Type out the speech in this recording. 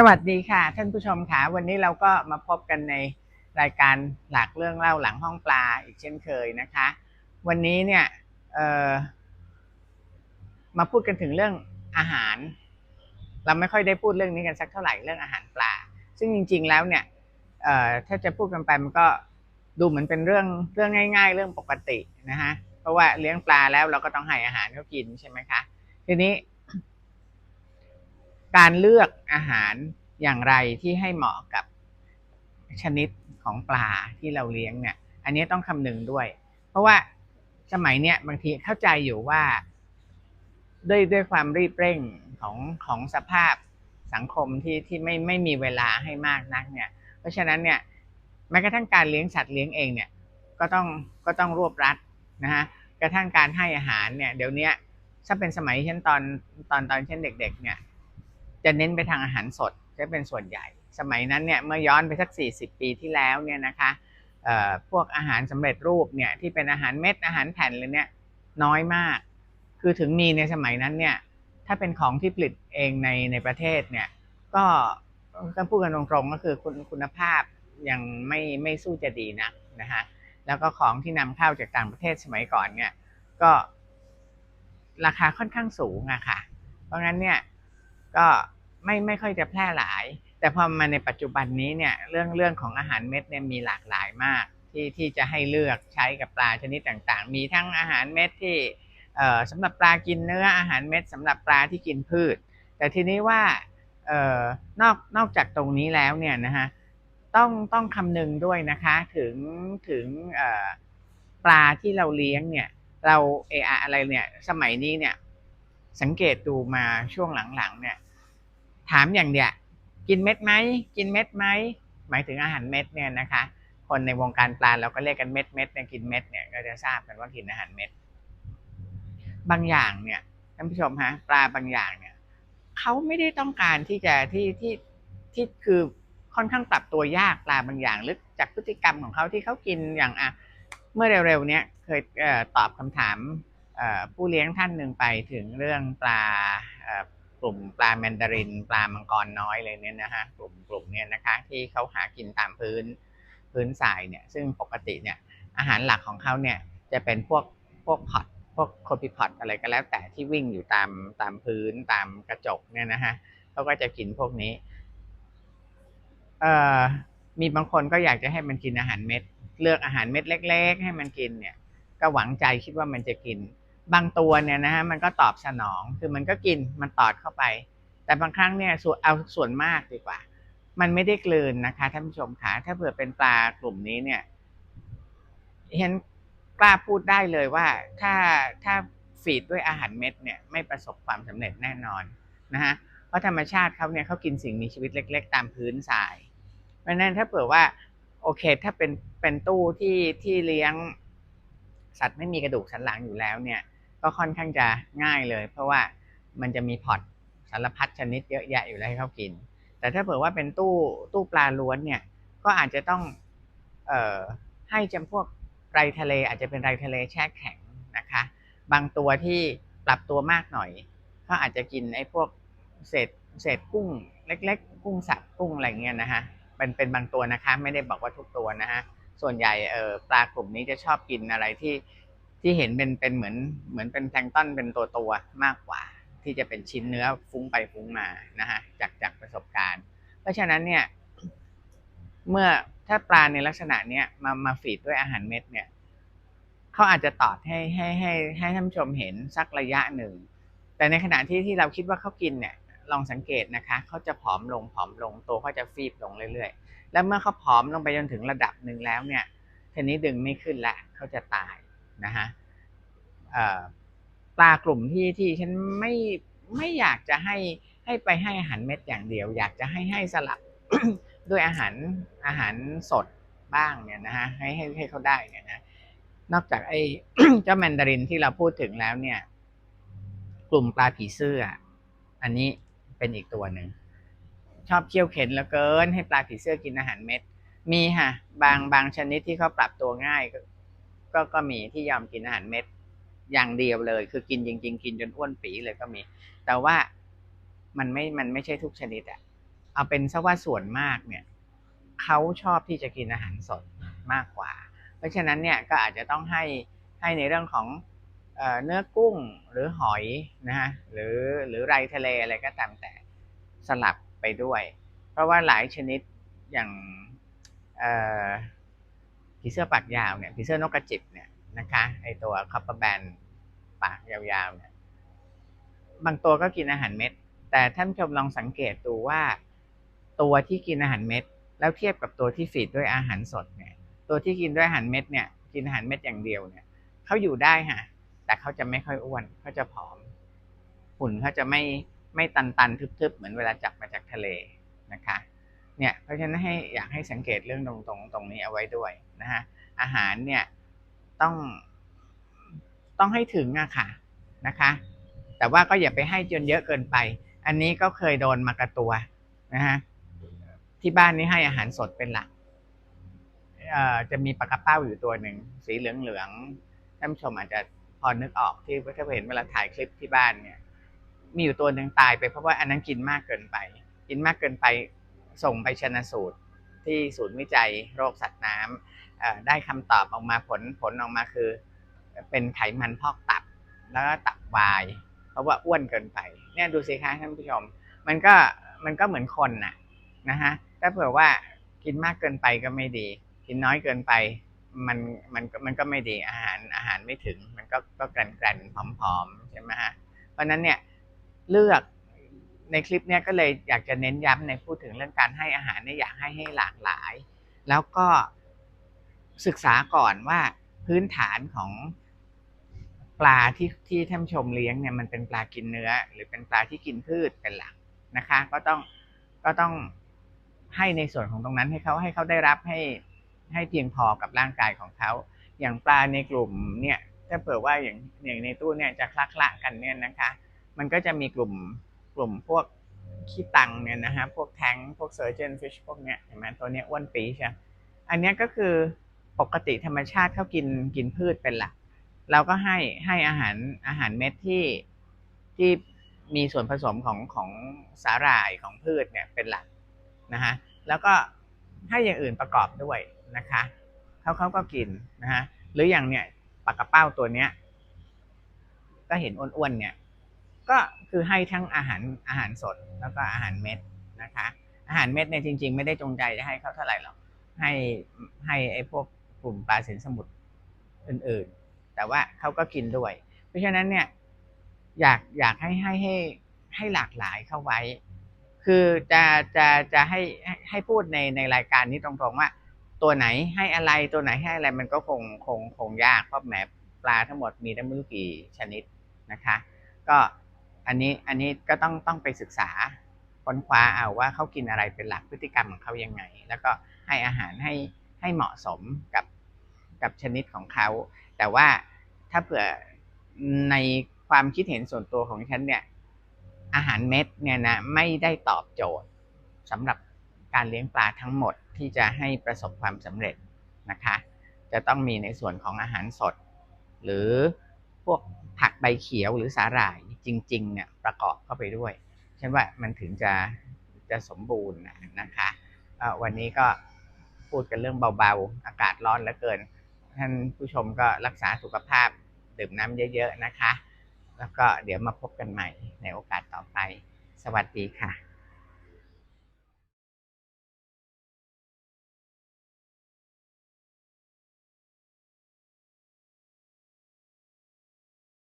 สวัสดีค่ะ ท่านผู้ชมค่ะวันนี้เราก็มาพบกันในรายการหลักเรื่องเล่าหลังห้องปลาอีกเช่นเคยนะคะ วันนี้เนี่ยมาพูดกันถึงเรื่องอาหาร เราไม่ค่อยได้พูดเรื่องนี้กันสักเท่าไหร่เรื่องอาหารปลา ซึ่งจริง ๆ แล้วเนี่ยถ้าจะพูดกันไปมันก็ดูเหมือนเป็นเรื่องเรื่องง่าย ๆ เรื่องปกตินะฮะเพราะว่าเลี้ยงปลาแล้วเราก็ต้องให้อาหารเขากินใช่ไหมคะทีนี้ การเลือกอาหารอย่างไรที่ให้เหมาะกับชนิดของปลาที่เราเลี้ยงเนี่ย อันนี้ต้องคำนึงด้วย เพราะว่าสมัยเนี้ยบางทีเข้าใจอยู่ว่า ด้วยด้วยความรีบเร่งของของสภาพสังคมที่ที่ไม่ไม่มีเวลาให้มากนักเนี่ย เพราะฉะนั้นเนี่ยแม้กระทั่งการเลี้ยงสัตว์เลี้ยงเองเนี่ยก็ต้องก็ต้องรวบรัดนะฮะกระทั่งการให้อาหารเนี่ยเดี๋ยวนี้ถ้าเป็นสมัยเช่นตอนตอนตอนเช่นเด็ก ๆ เนี่ย จะเน้นไปทางอาหารสดจะเป็นส่วนใหญ่ สมัยนั้นเนี่ยเมื่อย้อนไปสัก 40 ปีที่แล้วเนี่ยนะคะพวกอาหารสำเร็จรูปเนี่ยที่เป็นอาหารเม็ดอาหารแผ่นเลยเนี่ยน้อยมาก คือถึงมีในสมัยนั้นเนี่ยถ้าเป็นของที่ผลิตเองในในประเทศเนี่ยก็ก็พูดกันตรงๆก็คือคุณคุณภาพยังไม่ไม่สู้จะดีนะนะฮะแล้วก็ของที่นำเข้าจากต่างประเทศสมัยก่อนเนี่ยก็ราคาค่อนข้างสูงอะค่ะ เพราะงั้นเนี่ยก็ ไม่ไม่ค่อยจะแพร่หลาย แต่พอมาในปัจจุบันนี้เนี่ยเรื่องเรื่องของอาหารเม็ดเนี่ยมีหลากหลายมากที่ที่จะให้เลือกใช้กับปลาชนิดต่างๆ มีทั้งอาหารเม็ดที่สำหรับปลากินเนื้ออาหารเม็ดสำหรับปลาที่กินพืช แต่ทีนี้ว่าออนอกนอกจากตรงนี้แล้วเนี่ยนะฮะต้องต้องคำนึงด้วยนะคะถึงถึงปลาที่เราเลี้ยงเนี่ยเราเอออะไรเนี่ยสมัยนี้เนี่ยสังเกตดูมาช่วงหลังๆเนี่ย ถามอย่างเดียวกินเม็ดไหมกินเม็ดไหมหมายถึงอาหารเม็ดเนี่ยนะคะ คนในวงการปลาเราก็เรียกกันเม็ดเม็ดเนี่ยกินเม็ดเนี่ยก็จะทราบกันว่ากินอาหารเม็ด บางอย่างเนี่ยท่านผู้ชมฮะปลาบางอย่างเนี่ยเขาไม่ได้ต้องการที่จะที่ที่ที่คือค่อนข้างปรับตัวยากปลาบางอย่างหรือจากพฤติกรรมของเขาที่เขากินอย่างอะเมื่อเร็วๆเนี้ยเคยเออตอบคำถามผู้เลี้ยงท่านหนึ่งไปถึงเรื่องปลา กลุ่มปลาแมนดาริน ปลามังกรน้อยเลยเนี่ยนะฮะกลุ่มกลุ่มเนี่ยนะคะที่เขาหากินตามพื้นพื้นทรายเนี่ยซึ่งปกติเนี่ยอาหารหลักของเขาเนี่ยจะเป็นพวกพวกพอตพวกโคปิพอตอะไรก็แล้วแต่ที่วิ่งอยู่ตามตามพื้นตามกระจกเนี่ยนะฮะเขาก็จะกินพวกนี้เอ่อมีบางคนก็อยากจะให้มันกินอาหารเม็ด เลือกอาหารเม็ดเล็ก ๆ ให้มันกินเนี่ย ก็หวังใจคิดว่ามันจะกิน บางตัวเนี่ยนะฮะมันก็ตอบสนองคือมันก็กินมันตอดเข้าไป แต่บางครั้งเนี่ยส่วนเอาส่วนมากดีกว่า มันไม่ได้กลืนนะคะท่านผู้ชมคะถ้าเผื่อเป็นปลากลุ่มนี้เนี่ยเห็นกล้าพูดได้เลยว่าถ้าถ้าฟีดด้วยอาหารเม็ดเนี่ยไม่ประสบความสำเร็จแน่นอนนะฮะเพราะธรรมชาติเขาเนี่ยเขากินสิ่งมีชีวิตเล็ก ๆ ตามพื้นทราย เพราะนั้นถ้าเผื่อว่าโอเค ถ้าเป็นเป็นตู้ที่ที่เลี้ยง สัตว์ไม่มีกระดูกสันหลังอยู่แล้วเนี่ย ก็ค่อนข้างจะง่ายเลย เพราะว่ามันจะมีพอร์ตสารพัดชนิดเยอะแยะอยู่แล้วให้เขากิน แต่ถ้าเผื่อว่าเป็นตู้ตู้ปลาล้วนเนี่ยก็อาจจะต้องเอ่อให้จำพวกไรทะเล อาจจะเป็นไรทะเลแช่แข็งนะคะ บางตัวที่ปรับตัวมากหน่อยก็อาจจะกินไอ้พวกเศษเศษกุ้งเล็ก ๆ กุ้งสับกุ้งอะไรเงี้ยนะฮะเป็นเป็นบางตัวนะคะ ไม่ได้บอกว่าทุกตัวนะฮะส่วนใหญ่เออปลากลุ่มนี้จะชอบกินอะไรที่ ที่เห็นเป็นเป็นเหมือนเหมือนเป็นแพลงต้นเป็นตัวตัวมากกว่า ที่จะเป็นชิ้นเนื้อฟุ้งไปฟุ้งมานะฮะจากจากประสบการณ์ เพราะฉะนั้นเนี่ย เมื่อถ้าปลาในลักษณะเนี้ยมามาฟีดด้วยอาหารเม็ดเนี่ยเขาอาจจะตอดให้ให้ให้ให้ท่านชมเห็นสักระยะหนึ่ง แต่ในขณะที่ที่เราคิดว่าเขากินเนี่ย ลองสังเกตนะคะเขาจะผอมลงผอมลงตัวเขาจะฟีบลงเรื่อยๆ แล้วเมื่อเขาผอมลงไปจนถึงระดับหนึ่งแล้วเนี่ยทีนี้ดึงไม่ขึ้นละเขาจะตาย นะฮะปลากลุ่มที่ที่ฉันไม่ไม่อยากจะให้ให้ไปให้อาหารเม็ดอย่างเดียว อยากจะให้ให้สลับด้วยอาหารอาหารสดบ้างเนี่ยนะฮะให้ให้ให้เขาได้เนี่ยนะนอกจากไอ้เจ้าแมนดารินที่เราพูดถึงแล้วเนี่ย กลุ่มปลาผีเสื้อ อันนี้เป็นอีกตัวหนึ่งชอบเคี่ยวเข็นเหลือเกิน ให้ปลาผีเสื้อกินอาหารเม็ด มีค่ะ บางบางชนิดที่เขาปรับตัวง่าย ก็ก็มีที่ยอมกินอาหารเม็ดอย่างเดียวเลย คือกินจริง ๆ กินจนอ้วนปีเลยก็มี แต่ว่ามันไม่มันไม่ใช่ทุกชนิดอะเอาเป็นซะว่าส่วนมากเนี่ยเขาชอบที่จะกินอาหารสดมากกว่า เพราะฉะนั้นเนี่ยก็อาจจะต้องให้ให้ในเรื่องของเอเนื้อกุ้งหรือหอยนะฮะหรือหรือไรทะเลอะไรก็ตามแต่สลับไปด้วย เพราะว่าหลายชนิดอย่างเอ ผีเสื้อปากยาวเนี่ยผีเสื้อนกกระจิบเนี่ยนะคะไอตัวคอปเปอร์แบนปากยาวๆเนี่ยบางตัวก็กินอาหารเม็ด แต่ท่านผู้ชมลองสังเกตดูว่า ตัวที่กินอาหารเม็ด แล้วเทียบกับตัวที่ฟีดด้วยอาหารสดเนี่ย ตัวที่กินด้วยอาหารเม็ดเนี่ยกินอาหารเม็ดอย่างเดียวเนี่ยเขาอยู่ได้ฮะแต่เขาจะไม่ค่อยอ้วนเขาจะผอม หุ่นเขาจะไม่ไม่ตันตันๆทึบๆเหมือนเวลาจับมาจากทะเลนะคะ เนี่ยเพราะฉะนั้นให้อยากให้สังเกตเรื่องตรงตรงตรงนี้เอาไว้ด้วยนะฮะอาหารเนี่ยต้องต้องให้ถึงอะค่ะนะคะ แต่ว่าก็อย่าไปให้จนเยอะเกินไป อันนี้ก็เคยโดนมากระตัวนะฮะที่บ้านนี่ให้อาหารสดเป็นหลักจะมีปลากระเป้าอยู่ตัวหนึ่งสีเหลืองๆท่านผู้ชมอาจจะพอนึกออกที่ถ้าเห็นเวลาถ่ายคลิปที่บ้านเนี่ย มีอยู่ตัวหนึ่งตายไปเพราะว่าอันนั้นกินมากเกินไป กินมากเกินไป ส่งไปชนะสูตรที่ศูนย์วิจัยโรคสัตว์น้ำได้คำตอบออกมาผลผลออกมาคือ เป็นไขมันพอกตับแล้วก็ตับวาย เพราะว่าอ้วนเกินไปเนี่ยดูสิคะท่านผู้ชม มันก็มันก็เหมือนคนน่ะนะฮะถ้าเผื่อว่ากินมากเกินไปก็ไม่ดี กินน้อยเกินไปมันมันมันก็ไม่ดีอาหารอาหารไม่ถึง มันก็ก็แกรนแกรนผอมๆใช่ไหมฮะเพราะนั้นเนี่ยเลือก ในคลิปเนี้ยก็เลยอยากจะเน้นย้ำในพูดถึงเรื่องการให้อาหารเนี่ยอยากให้ให้หลากหลาย แล้วก็ศึกษาก่อนว่าพื้นฐานของปลาที่ที่ท่านชมเลี้ยงเนี่ยมันเป็นปลากินเนื้อ หรือเป็นปลาที่กินพืชเป็นหลักนะคะ ก็ต้องก็ต้องให้ในส่วนของตรงนั้นให้เขาให้เขาได้รับให้ให้เพียงพอกับร่างกายของเขา อย่างปลาในกลุ่มเนี่ยถ้าเผื่อว่าอย่างอย่างในตู้เนี่ยจะคละคละกันเนี่ยนะคะ มันก็จะมีกลุ่ม กลุ่มพวกขี้ตังเนี่ยนะฮะ พวกแทงพวกเซอร์เจนฟิชพวกเนี้ยเห็นไหมตัวเนี้ยอ้วนปีใช่ อันเนี้ยก็คือปกติธรรมชาติเขากินกินพืชเป็นหลัก เราก็ให้ให้อาหารอาหารเม็ดที่ที่มีส่วนผสมของของสาหร่ายของพืชเนี่ยเป็นหลักนะฮะ แล้วก็ให้อย่างอื่นประกอบด้วยนะคะเขาเขาก็กินนะฮะ หรืออย่างเนี่ยปลากระเป้าตัวเนี้ย ก็เห็นอ้วนๆเนี่ย ก็คือให้ทั้งอาหารอาหารสดแล้วก็อาหารเม็ดนะคะ อาหารเม็ดเนี่ยจริง ๆ ไม่ได้จงใจจะให้เขาเท่าไหร่หรอกให้ให้ไอ้พวกกลุ่มปลาสินสมุทรอื่นๆ แต่ว่าเขาก็กินด้วย เพราะฉะนั้นเนี่ยอยากอยากให้ให้ให้ให้หลากหลายเข้าไว้ คือจะจะจะให้ให้พูดในในรายการนี้ตรงๆว่า ตัวไหนให้อะไรตัวไหนให้อะไรมันก็คงคงคงยากเพราะแหมปลาทั้งหมดมีตั้งไม่รู้กี่ชนิดนะคะ ก็ อันนี้อันนี้ก็ต้องต้องไปศึกษาค้นคว้าเอาว่าเขากินอะไรเป็นหลักพฤติกรรมของเขายังไง แล้วก็ให้อาหารให้ให้เหมาะสมกับกับชนิดของเขา แต่ว่าถ้าเผื่อในความคิดเห็นส่วนตัวของฉันเนี่ยอาหารเม็ดเนี่ยนะไม่ได้ตอบโจทย์สำหรับการเลี้ยงปลาทั้งหมดที่จะให้ประสบความสำเร็จนะคะ จะต้องมีในส่วนของอาหารสด หรือพวกผักใบเขียวหรือสาหร่าย จริงๆเนี่ยประกอบเข้าไปด้วยฉันว่ามันถึงจะจะสมบูรณ์นะคะวันนี้ก็พูดกันเรื่องเบาๆ อากาศร้อนเหลือเกิน ท่านผู้ชมก็รักษาสุขภาพดื่มน้ำเยอะๆนะคะ แล้วก็เดี๋ยวมาพบกันใหม่ในโอกาสต่อไป สวัสดีค่ะ